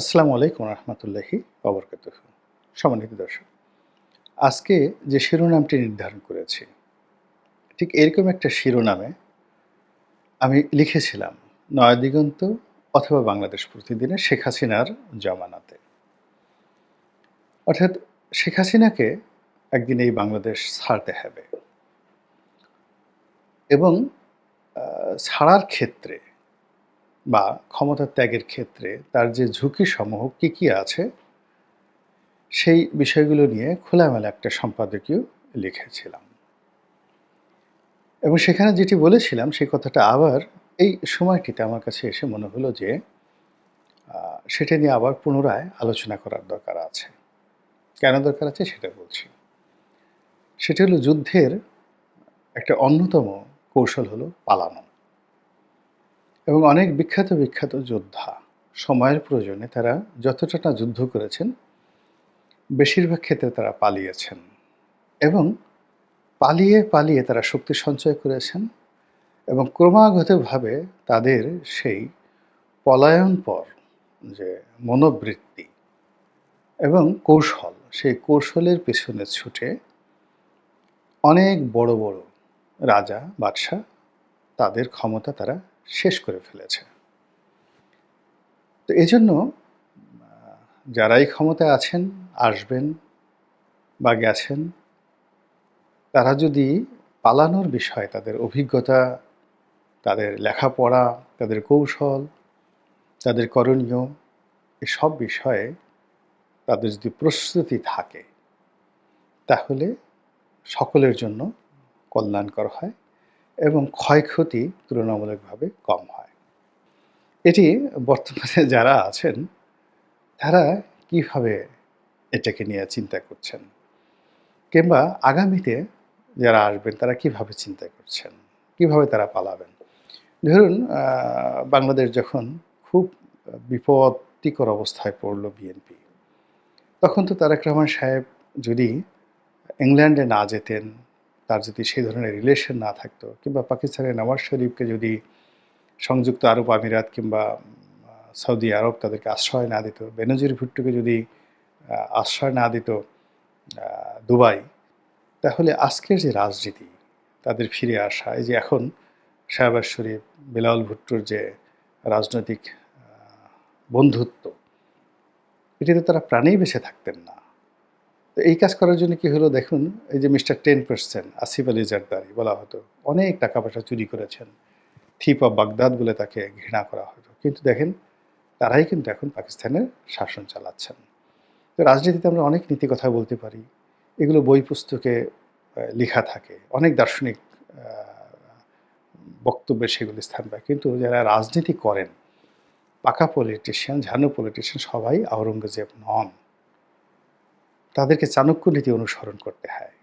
আসসালামু আলাইকুম রহমতুল্লাহি অবরকাত সম্মানিত দর্শক, আজকে যে শিরোনামটি নির্ধারণ করেছি, ঠিক এরকম একটা শিরোনামে আমি লিখেছিলাম, নয় দিগন্ত অথবা বাংলাদেশ প্রতিদিনে শেখ হাসিনার জমানাতে। অর্থাৎ শেখ হাসিনাকে একদিন এই বাংলাদেশ ছাড়তে হবে এবং ছাড়ার ক্ষেত্রে বা ক্ষমতা ত্যাগের ক্ষেত্রে তার যে ঝুঁকি সমূহ কী কী আছে, সেই বিষয়গুলো নিয়ে খোলামেলা একটা সম্পাদকীয় লিখেছিলাম। এবং সেখানে যেটি বলেছিলাম, সেই কথাটা আবার এই সময়টিতে আমার কাছে এসে মনে হলো যে সেটা নিয়ে আবার পুনরায় আলোচনা করার দরকার আছে। কেন দরকার আছে সেটা বলছি। সেটা হলো যুদ্ধের একটা অন্যতম কৌশল হলো পালানো। এবং অনেক বিখ্যাত বিখ্যাত যোদ্ধা সময়ের প্রয়োজনে তারা যতটা না যুদ্ধ করেছেন, বেশিরভাগ ক্ষেত্রে তারা পালিয়েছেন এবং পালিয়ে পালিয়ে তারা শক্তি সঞ্চয় করেছেন এবং ক্রমাগতভাবে তাদের সেই পলায়নপর যে মনোবৃত্তি এবং কৌশল, সেই কৌশলের পেছনে ছুটে অনেক বড় বড় রাজা, বাদশাহ তাদের ক্ষমতা তারা শেষ করে ফেলেছে। তো এই জন্য যারাই ক্ষমতায় আছেন, আসবেন বা গেছেন, তারা যদি পালানোর বিষয়ে, তাদের অভিজ্ঞতা, তাদের লেখাপড়া, তাদের কৌশল, তাদের করণীয়, এসব বিষয়ে তাদের যদি প্রস্তুতি থাকে, তাহলে সকলের জন্য কল্যাণকর হয়। এবং ক্ষয়ক্ষতি তুলনামূলকভাবে কম হয়। এটি বর্তমানে যারা আছেন, তারা কীভাবে এটাকে নিয়ে চিন্তা করছেন? কিংবা আগামীতে যারা আসবেন, তারা কীভাবে চিন্তা করছেন? কীভাবে তারা পালাবেন? ধরুন বাংলাদেশ যখন খুব বিপত্তিকর অবস্থায় পড়ল বিএনপি, তখন তো তারেক রহমান সাহেব যদি ইংল্যান্ডে না যেতেন তার যদি সেই ধরনের রিলেশন না থাকতো কিংবা পাকিস্তানের নওয়াজ শরীফকে যদি সংযুক্ত আরব আমিরাত কিংবা সৌদি আরব তাদেরকে আশ্রয় না দিত, বেনজির ভুট্টোকে যদি আশ্রয় না দিত দুবাই, তাহলে আজকের যে রাজনীতি, তাদের ফিরে আসা, এই যে এখন শাহবাজ শরীফ, বিলাল ভুট্টোর যে রাজনৈতিক বন্ধুত্ব, এটিতে তারা প্রাণেই বেঁচে থাকতেন না। তো এই কাজ করার জন্য কি হলো দেখুন, এই যে mister ten percent Asif Ali Zardari বলা হতো, অনেক টাকা পয়সা চুরি করেছেন। থিপ অফ বাগদাদ বলে তাকে ঘৃণা করা হতো। কিন্তু দেখেন, তারাই কিন্তু এখন পাকিস্তানের শাসন চালাচ্ছেন। তো রাজনীতিতে আমরা অনেক নীতি কথা বলতে পারি। এগুলো বই পুস্তকে লেখা থাকে। অনেক দার্শনিক বক্তব্যে সেগুলি স্থান পায়। কিন্তু যারা রাজনীতি করেন, পাকা পলিটিশিয়ান ঝানু পলিটিশিয়ান সবাই আওরঙ্গজেব নন। তাদেরকে চাণক্য নীতি অনুসরণ করতে হয়।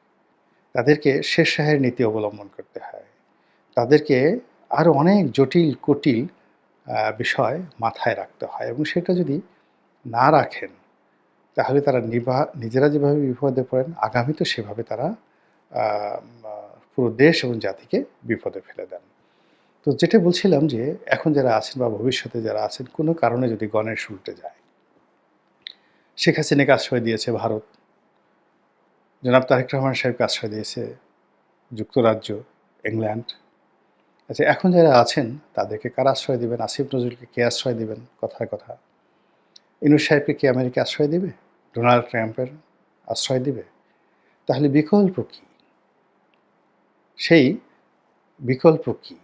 তাদেরকে শেষ শাহের নীতি অবলম্বন করতে হয়। তাদেরকে আরও অনেক জটিল কুটিল বিষয় মাথায় রাখতে হয় এবং সেটা যদি না রাখেন, তাহলে তারা নিবা, নিজেরা যেভাবে বিপদে পড়েন, আগামী তো সেভাবে তারা পুরো দেশ এবং জাতিকে বিপদে ফেলে দেন। তো যেটা বলছিলাম যে, এখন যারা আছেন বা ভবিষ্যতে যারা আছেন, কোনো কারণে যদি গণেশ উল্টে যায়, শেখ হাসিনাকে আশ্রয় দিয়েছে ভারত জনাব তারেক রহমান সাহেবকে আশ্রয় দিয়েছে, যুক্তরাজ্য, ইংল্যান্ড। আচ্ছা এখন যারা আছেন, তাদেরকে কারা আশ্রয় দেবেন? আসিফ নজরুলকে কে আশ্রয় দেবেন? কথার কথা ইনুস সাহেবকে কে আমেরিকা আশ্রয় দেবে? ডোনাল্ড ট্রাম্পের আশ্রয় দিবে? তাহলে বিকল্প কী? সেই বিকল্প কী?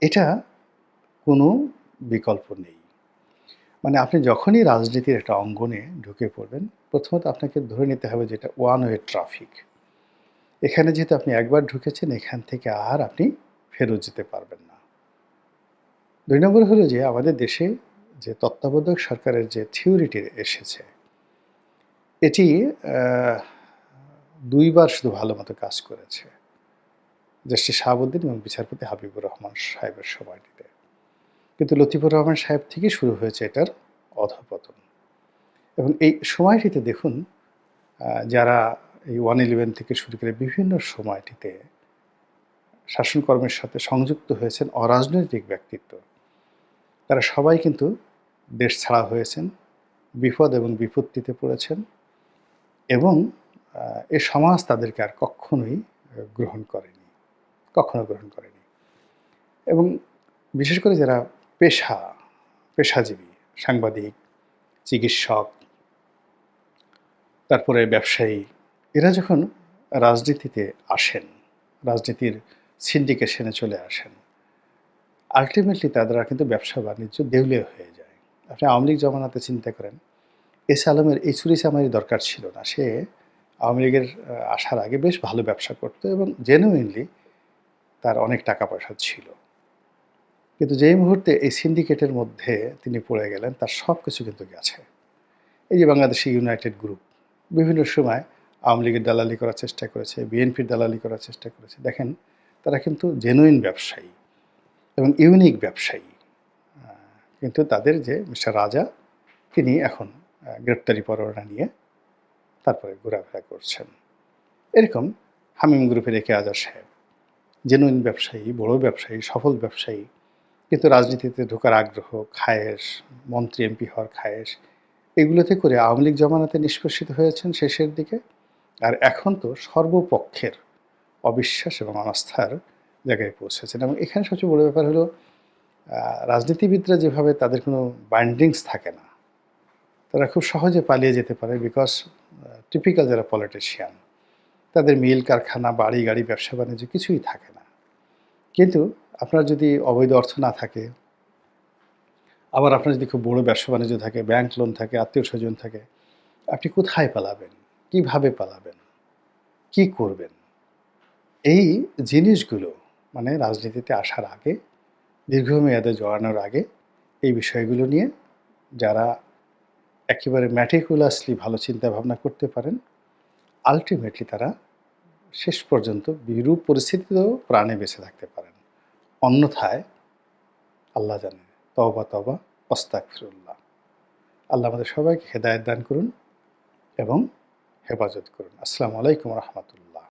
এটা কোনো বিকল্প নেই। মানে আপনি যখনই রাজনীতির একটা অঙ্গনে ঢুকে পড়বেন, প্রথমত আপনাকে ধরে নিতে হবে যেটা ওয়ান ওয়ে ট্রাফিক এখানে যেহেতু আপনি একবার ঢুকেছেন, এখান থেকে আর আপনি ফেরত যেতে পারবেন না। দুই নম্বর হলো যে আমাদের দেশে যে তত্ত্বাবধায়ক সরকারের যে থিওরিটি এসেছে, এটি দুইবার শুধু ভালো মতো কাজ করেছে। জাস্টিস শাহাবুদ্দিন এবং বিচারপতি হাবিবুর রহমান সাহেবের সময়টিতে। কিন্তু লতিফুর রহমান সাহেব থেকে শুরু হয়েছে এটার অধপতন। এবং এই সময়টিতে দেখুন যারা এই ওয়ান ইলেভেন থেকে শুরু করে বিভিন্ন সময়টিতে শাসনকর্মের সাথে সংযুক্ত হয়েছেন অরাজনৈতিক ব্যক্তিত্ব, তারা সবাই কিন্তু দেশ ছাড়া হয়েছেন, বিপদ এবং বিপত্তিতে পড়েছেন এবং এ সমাজ তাদেরকে আর কখনোই গ্রহণ করেনি, কখনো গ্রহণ করেনি। এবং বিশেষ করে যারা পেশা, পেশাজীবী, সাংবাদিক, চিকিৎসক, তারপরে ব্যবসায়ী, এরা যখন রাজনীতিতে আসেন, রাজনীতির সিন্ডিকেশনে চলে আসেন আলটিমেটলি তারা কিন্তু ব্যবসা বাণিজ্য দেউলিয়া হয়ে যায়। আপনি আওয়ামী লীগ জমানাতে চিন্তা করেন এস আলমের এই চুরি চামারি দরকার ছিল না। সে আওয়ামী লীগের আসার আগে বেশ ভালো ব্যবসা করতো এবং জেনুইনলি তার অনেক টাকা পয়সা ছিল। কিন্তু যেই মুহূর্তে এই সিন্ডিকেটের মধ্যে তিনি পড়ে গেলেন, তার সব কিছু কিন্তু গেছে। এই যে বাংলাদেশি ইউনাইটেড গ্রুপ বিভিন্ন সময় আওয়ামী লীগের দালালি করার চেষ্টা করেছে, বিএনপির দালালি করার চেষ্টা করেছে। দেখেন, তারা কিন্তু জেনুইন ব্যবসায়ী এবং ইউনিক ব্যবসায়ী। কিন্তু তাদের যে মিস্টার রাজা, তিনি এখন গ্রেপ্তারি পরোয়ানা নিয়ে তারপরে ঘোরাফেরা করছেন। এরকম হামিম গ্রুপের একে আজার সাহেব জেনুইন ব্যবসায়ী, বড় ব্যবসায়ী, সফল ব্যবসায়ী কিন্তু রাজনীতিতে ঢোকার আগ্রহ, খায়েশ, মন্ত্রী, এমপি হওয়ার খায়েশ, এগুলোতে করে আওয়ামী লীগ জমানাতে নিষ্পেষিত হয়েছেন শেষের দিকে। আর এখন তো সর্বপক্ষের অবিশ্বাস এবং অনাস্থার জায়গায় পৌঁছেছেন। এবং এখানে সবচেয়ে বড় ব্যাপার হলো রাজনীতিবিদরা যেভাবে তাদের কোনো বাইন্ডিংস থাকে না, তারা খুব সহজে পালিয়ে যেতে পারে বিকজ টিপিক্যাল যারা পলিটিশিয়ান তাদের মিল কারখানা, বাড়ি, গাড়ি, ব্যবসা, বাণিজ্য কিছুই থাকে না। কিন্তু আপনার যদি অবৈধ অর্থ না থাকে, আবার আপনার যদি খুব বড় ব্যবসা বাণিজ্য থাকে ব্যাংক লোন থাকে, আত্মীয় স্বজন থাকে, আপনি কোথায় পালাবেন? কীভাবে পালাবেন? কি করবেন? এই জিনিসগুলো মানে রাজনীতিতে আসার আগে, দীর্ঘমেয়াদে জড়ানোর আগে, এই বিষয়গুলো নিয়ে যারা একেবারে ম্যাটিকুলাসলি ভালো চিন্তা ভাবনা করতে পারেন আলটিমেটলি তারা শেষ পর্যন্ত বিরূপ পরিস্থিতিতেও প্রাণে বেঁচে থাকতে পারেন। অন্যথায় আল্লাহ জানেন তবা তবা অস্তাক ফিরুল্লাহ আল্লাহ আমাদের সবাইকে হেদায়ত দান করুন এবং হেফাজত করুন। আসসালামু আলাইকুম রহমতুল্লাহ।